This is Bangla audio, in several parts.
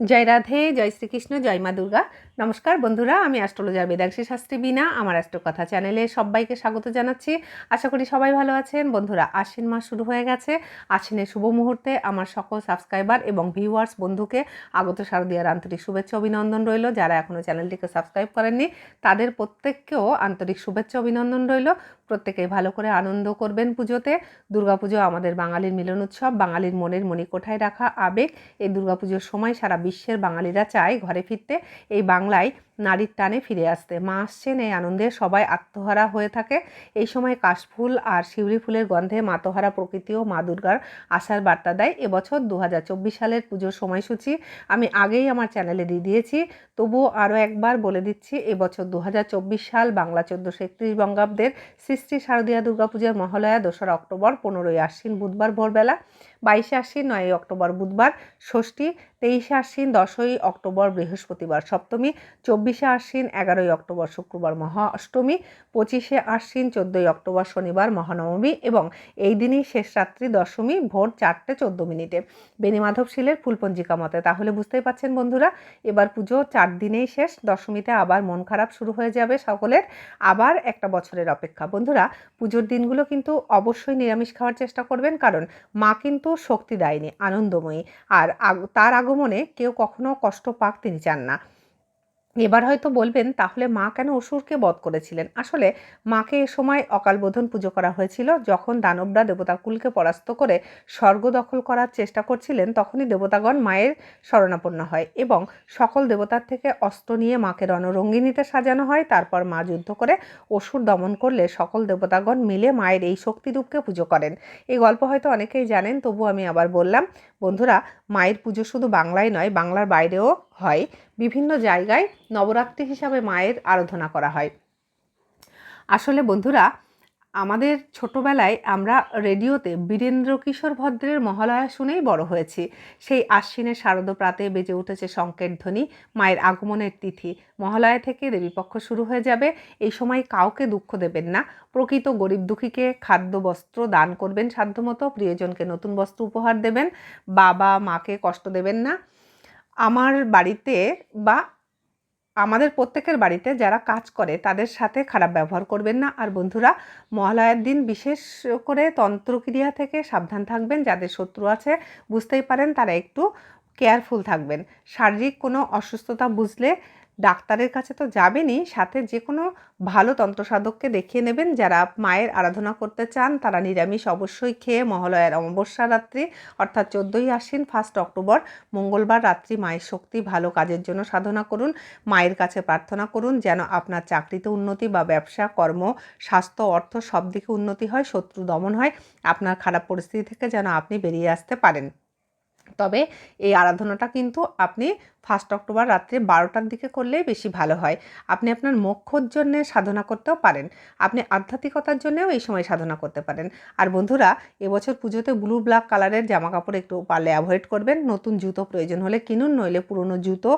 জয় রাধে, জয় শ্রীকৃষ্ণ, জয় মা দুর্গা। নমস্কার বন্ধুরা, আমি অ্যাস্ট্রোলজার বেদাংশী শাস্ত্রী বিনা আমার অ্যাস্ট্রোকথা চ্যানেলে সবাইকে স্বাগত জানাচ্ছি। আশা করি সবাই ভালো আছেন। বন্ধুরা, আশ্বিন মাস শুরু হয়ে গেছে। আশ্বিনের শুভ মুহূর্তে আমার সকল সাবস্ক্রাইবার এবং ভিউয়ার্স বন্ধুকে আগত শারদীয়ার আন্তরিক শুভেচ্ছা অভিনন্দন রইল। যারা এখনও চ্যানেলটিকে সাবস্ক্রাইব করেননি, তাদের প্রত্যেককেও আন্তরিক শুভেচ্ছা অভিনন্দন রইল। প্রত্যেকে ভালো করে আনন্দ করবেন পুজোতে। দুর্গাপুজো আমাদের বাঙালির মিলন উৎসব, বাঙালির মনের মণিকোঠায় রাখা আবেগ। এই দুর্গাপুজোর সময় সারা বিশ্বের বাঙালিরা চায় ঘরে ফিরতে এই বাংলায় নারীর টানে ফিরে আসতে। মা আসছেন, এই আনন্দে সবাই আত্মহারা হয়ে থাকে। এই সময় কাশফুল আর শিউলি ফুলের গন্ধে মাতহারা প্রকৃতি ও মা দুর্গার আশার বার্তা দেয়। এবছর দু হাজার চব্বিশ সালের পুজোর সময়সূচি আমি আগেই আমার চ্যানেলে দিয়ে দিয়েছি। তবুও আরও একবার বলে দিচ্ছি এবছর দু হাজার চব্বিশ সাল বাংলা চোদ্দোশো একত্রিশ বঙ্গাব্দের সৃষ্টি শারদীয়া দুর্গাপূজার মহালয়া দোসরা অক্টোবর, পনেরোই আশ্বিন বুধবার ভোরবেলা, বাইশে আশ্বিন নয়ই অক্টোবর বুধবার, ষষ্ঠী, তেইশে আশ্বিন দশই অক্টোবর বৃহস্পতিবার সপ্তমী, চব্বিশে আশ্বিন, এগারোই অক্টোবর শুক্রবার মহা অষ্টমী পঁচিশে আশ্বিন, চোদ্দোই অক্টোবর শনিবার মহানবমী এবং এই দিনই শেষ রাত্রি দশমী ভোর চারটে চোদ্দ মিনিটে। বেনিমাধব শিলের ফুলপঞ্জিকা মতে, তাহলে বুঝতেই পাচ্ছেন বন্ধুরা, এবার পুজো চার দিনেই শেষ, দশমীতে আবার মন খারাপ শুরু হয়ে যাবে সকলের, আবার একটা বছরের অপেক্ষা। বন্ধুরা, পুজোর দিনগুলো কিন্তু অবশ্যই নিরামিষ খাওয়ার চেষ্টা করবেন, কারণ মা কিন্তু শক্তি দেয়নি, আনন্দময়ী। আর তার আগমনে কেউ কখনো কষ্ট পাক তিনি চান না। এবার হয়তো বলবেন, তাহলে মা কেন অসুরকে বধ করেছিলেন? আসলে মাকে এ সময় অকালবোধন পুজো করা হয়েছিল। যখন দানবরা দেবতাকুলকে পরাস্ত করে স্বর্গ দখল করার চেষ্টা করছিলেন, তখনই দেবতাগণ মায়ের শরণাপন্ন হয় এবং সকল দেবতার থেকে অস্ত্র নিয়ে মাকে রণরঙ্গিনীতে সাজানো হয়। তারপর মা যুদ্ধ করে অসুর দমন করলে সকল দেবতাগণ মিলে মায়ের এই শক্তিরূপকে পুজো করেন। এই গল্প হয়তো অনেকেই জানেন তবু আমি আবার বললাম বন্ধুরা, মায়ের পুজো শুধু বাংলায় নয়, বাংলার বাইরেও হয়। বিভিন্ন জায়গায় নবরাত্রি হিসাবে মায়ের আরাধনা করা হয়। আসলে বন্ধুরা আমাদের ছোটোবেলায় আমরা রেডিওতে বীরেন্দ্র কিশোর ভদ্রের মহালয়া শুনেই বড় হয়েছি। সেই আশ্বিনের শারদ প্রাতে বেজে উঠেছে সংকেত ধ্বনি, মায়ের আগমনের তিথি। মহালয়া থেকে দেবীপক্ষ শুরু হয়ে যাবে। এই সময় কাউকে দুঃখ দেবেন না। প্রকৃত গরিব দুঃখীকে খাদ্য, বস্ত্র দান করবেন সাধ্যমতো। প্রিয়জনকে নতুন বস্ত্র উপহার দেবেন। বাবা, মাকে কষ্ট দেবেন না। আমার বাড়িতে বা আমাদের প্রত্যেকের বাড়িতে যারা কাজ করে, তাদের সাথে খারাপ ব্যবহার করবেন না। আর বন্ধুরা, মহালয়ার দিন বিশেষ করে তন্ত্রক্রিয়া থেকে সাবধান থাকবেন। যাদের শত্রু আছে, বুঝতেই পারেন তারা একটু কেয়ারফুল থাকবেন। শারীরিক কোনো অসুস্থতা বুঝলে ডাক্তারের কাছে তো যাবেনই, সাথে যে কোনো ভালো তন্ত্রসাধককে দেখিয়ে নেবেন। যারা মায়ের আরাধনা করতে চান, তারা নিরামিষ অবশ্যই খেয়ে মহালয়ার অমাবস্যা রাত্রি, অর্থাৎ চোদ্দোই আশ্বিন ফার্স্ট অক্টোবর, মঙ্গলবার রাত্রি মায়ের শক্তি, ভালো কাজের জন্য সাধনা করুন, মায়ের কাছে প্রার্থনা করুন যেন আপনার চাকরিতে উন্নতি বা ব্যবসা, কর্ম, স্বাস্থ্য, অর্থ সব দিকে উন্নতি হয়, শত্রু দমন হয়। আপনার খারাপ পরিস্থিতি থেকে যেন আপনি বেরিয়ে আসতে পারেন। তবে এই আরাধনাটা কিন্তু আপনি ফার্স্ট অক্টোবর রাত্রে বারোটার দিকে করলেই বেশি ভালো হয়। আপনি আপনার মোক্ষর জন্যে সাধনা করতেও পারেন। আপনি আধ্যাত্মিকতার জন্যেও এই সময় সাধনা করতে পারেন। আর বন্ধুরা, এবছর পুজোতে ব্লু ব্ল্যাক কালারের জামা কাপড় একটু পারলে অ্যাভয়েড করবেন। নতুন জুতো প্রয়োজন হলে কিনুন, নইলে পুরনো জুতো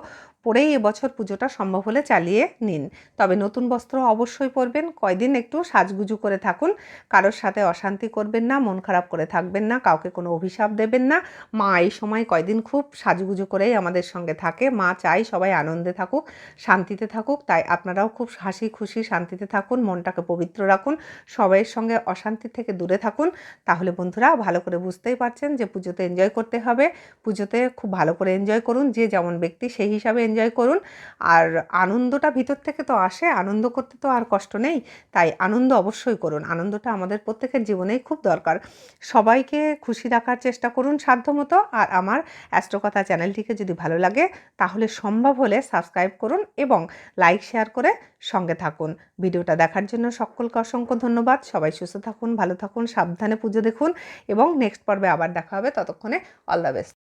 পরেই এবছর পুজোটা সম্ভব হলে চালিয়ে নিন। তবে নতুন বস্ত্র অবশ্যই পরবেন, কয়দিন একটু সাজগুজু করে থাকুন, কারোর সাথে অশান্তি করবেন না, মন খারাপ করে থাকবেন না, কাউকে কোনো অভিশাপ দেবেন না। মা এই সময় কয়দিন খুব সাজুগুজু করেই আমাদের সঙ্গে থাকে। মা চাই সবাই আনন্দে থাকুক, শান্তিতে থাকুক, তাই আপনারাও খুব হাসি খুশি শান্তিতে থাকুন, মনটাকে পবিত্র রাখুন, সবাইয়ের সঙ্গে অশান্তি থেকে দূরে থাকুন। তাহলে বন্ধুরা, ভালো করে বুঝতেই পারছেন যে পুজোতে এনজয় করতে হবে, পুজোতে খুব ভালো করে এনজয় করুন, যে যেমন ব্যক্তি সেই হিসাবে এনজয় করুন। আর আনন্দটা ভিতর থেকে তো আসে, আনন্দ করতে তো আর কষ্ট নেই, তাই আনন্দ অবশ্যই করুন। আনন্দটা আমাদের প্রত্যেকের জীবনেই খুব দরকার। সবাইকে খুশি রাখার চেষ্টা করুন সাধ্যমতো। আর আমার অ্যাস্ট্রোকথা চ্যানেলটিকে যদি ভালো লাগে, তাহলে সম্ভব হলে সাবস্ক্রাইব করুন এবং লাইক, শেয়ার করে সঙ্গে থাকুন। ভিডিওটা দেখার জন্য সকলকে অসংখ্য ধন্যবাদ। সবাই সুস্থ থাকুন, ভালো থাকুন, সাবধানে পুজো দেখুন এবং নেক্সট পর্বে আবার দেখা হবে। ততক্ষণে অল দ্য বেস্ট